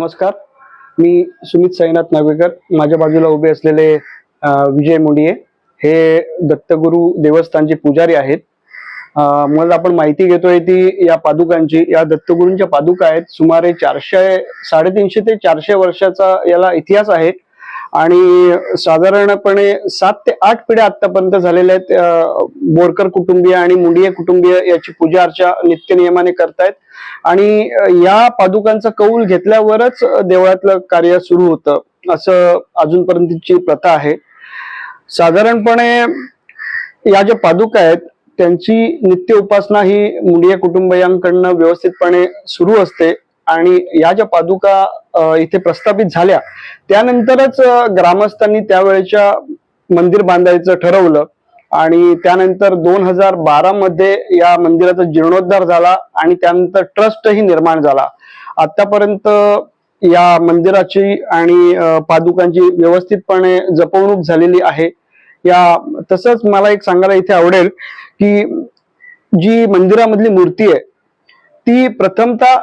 नमस्कार. मी सुमित साईनाथ नागवेकर. माझ्या बाजूला उभे असलेले विजय मुंडिये. हे दत्तगुरू देवस्थानचे पुजारी आहेत. मग आपण माहिती घेतोय ती या पादुकांची. या दत्तगुरूंच्या पादुका आहेत. सुमारे चारशे साडेतीनशे ते चारशे वर्षाचा याला इतिहास आहे. आणि साधारणपणे सात ते आठ पिढ्या आतापर्यंत झालेल्या आहेत बोरकर कुटुंबीय आणि मुंडिये कुटुंबीय याची पूजा अर्चा नित्य नियमाने करतायत. आणि या पादुकांचा कौल घेतल्यावरच देवळातलं कार्य सुरू होतं असं अजूनपर्यंतची प्रथा आहे. साधारणपणे या ज्या पादुका आहेत त्यांची नित्य उपासना ही मुंडिया कुटुंबियांकडनं व्यवस्थितपणे सुरू असते. आणि या ज्या पादुका इथे प्रस्थापित झाल्या त्यानंतरच ग्रामस्थांनी त्यावेळेच्या मंदिर बांधायचं ठरवलं आणि त्यानंतर दोन हजार बारा मध्ये या मंदिराचा जीर्णोद्धार झाला आणि त्यानंतर ट्रस्टही निर्माण झाला. आतापर्यंत या मंदिराची आणि पादुकांची व्यवस्थितपणे जपवणूक झालेली आहे. या तसंच मला एक सांगायला इथे आवडेल की जी मंदिरामधली मूर्ती आहे ती प्रथमतः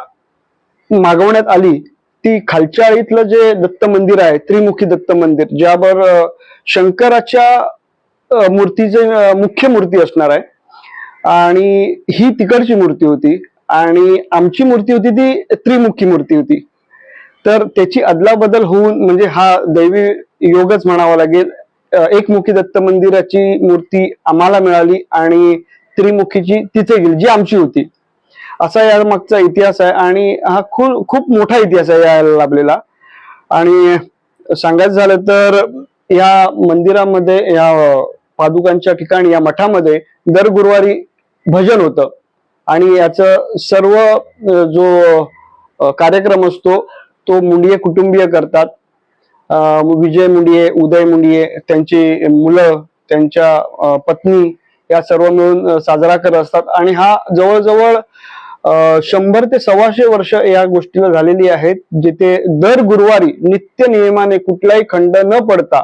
मागवण्यात आली ती खालच्या आळीतलं जे दत्त मंदिर आहे त्रिमुखी दत्त मंदिर ज्यावर शंकराच्या मूर्तीचे मुख्य मूर्ती असणार आहे. आणि ही तिकडची मूर्ती होती आणि आमची मूर्ती होती ती त्रिमुखी मूर्ती होती. तर त्याची अदलाबदल होऊन म्हणजे हा दैवी योगच म्हणावा लागेल एकमुखी दत्त मंदिराची मूर्ती आम्हाला मिळाली आणि त्रिमुखीची तिथे गेली जी आमची होती. असा या मागचा इतिहास आहे आणि हा खूप खूप मोठा इतिहास आहे या लाभलेला. आणि सांगायचं झालं तर या मंदिरामध्ये या पादुकांच्या ठिकाणी या मठामध्ये दर गुरुवारी भजन होतं. आणि याचं सर्व जो कार्यक्रम असतो तो मुंडिये कुटुंबीय करतात. विजय मुंडिये उदय मुंडिये त्यांची मुलं त्यांच्या पत्नी या सर्व मिळून साजरा करत असतात. आणि हा जवळजवळ शंभर ते सव्वाशे वर्ष या गोष्टीला झालेली आहेत जिथे दर गुरुवारी नित्य नियमाने कुठलाही खंड न पडता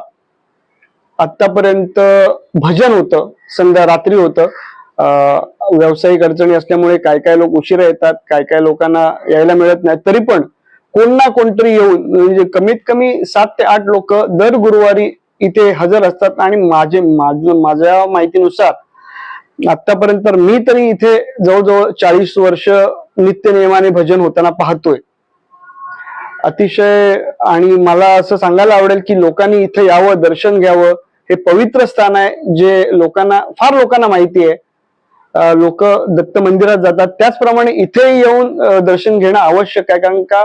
आतापर्यंत भजन होतं संध्या रात्री होतं. अं, व्यावसायिक अडचणी असल्यामुळे काय काय लोक उशिरा येतात काय काय लोकांना यायला मिळत नाही. तरी पण कोण ना कोणतरी येऊन म्हणजे कमीत कमी सात ते आठ लोक दर गुरुवारी इथे हजर असतात. आणि माझे माझ्या माहितीनुसार आतापर्यंत तर मी तरी इथे जवळजवळ चाळीस वर्ष नित्य नियमाने भजन होताना पाहतोय. अतिशय आणि मला असं सांगायला आवडेल की लोकांनी इथे यावं दर्शन घ्यावं. हे पवित्र स्थान आहे जे लोकांना फार लोकांना माहिती आहे. लोक दत्त मंदिरात जातात. त्याचप्रमाणे इथेही येऊन दर्शन घेणं आवश्यक आहे. कारण का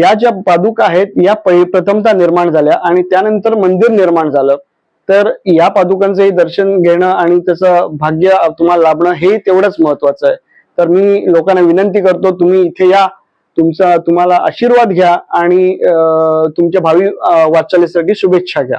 या ज्या पादुका आहेत या प्रथमता निर्माण झाल्या आणि त्यानंतर मंदिर निर्माण झालं. तर या पादुकांचंही दर्शन घेणं आणि त्याचं भाग्य तुम्हाला लाभणं हे तेवढंच महत्वाचं आहे. तर मी लोकांना विनंती करतो तुम्ही इथे या तुमचा तुम्हाला आशीर्वाद घ्या आणि तुमच्या भावी अं, वाटचालीसाठी शुभेच्छा घ्या.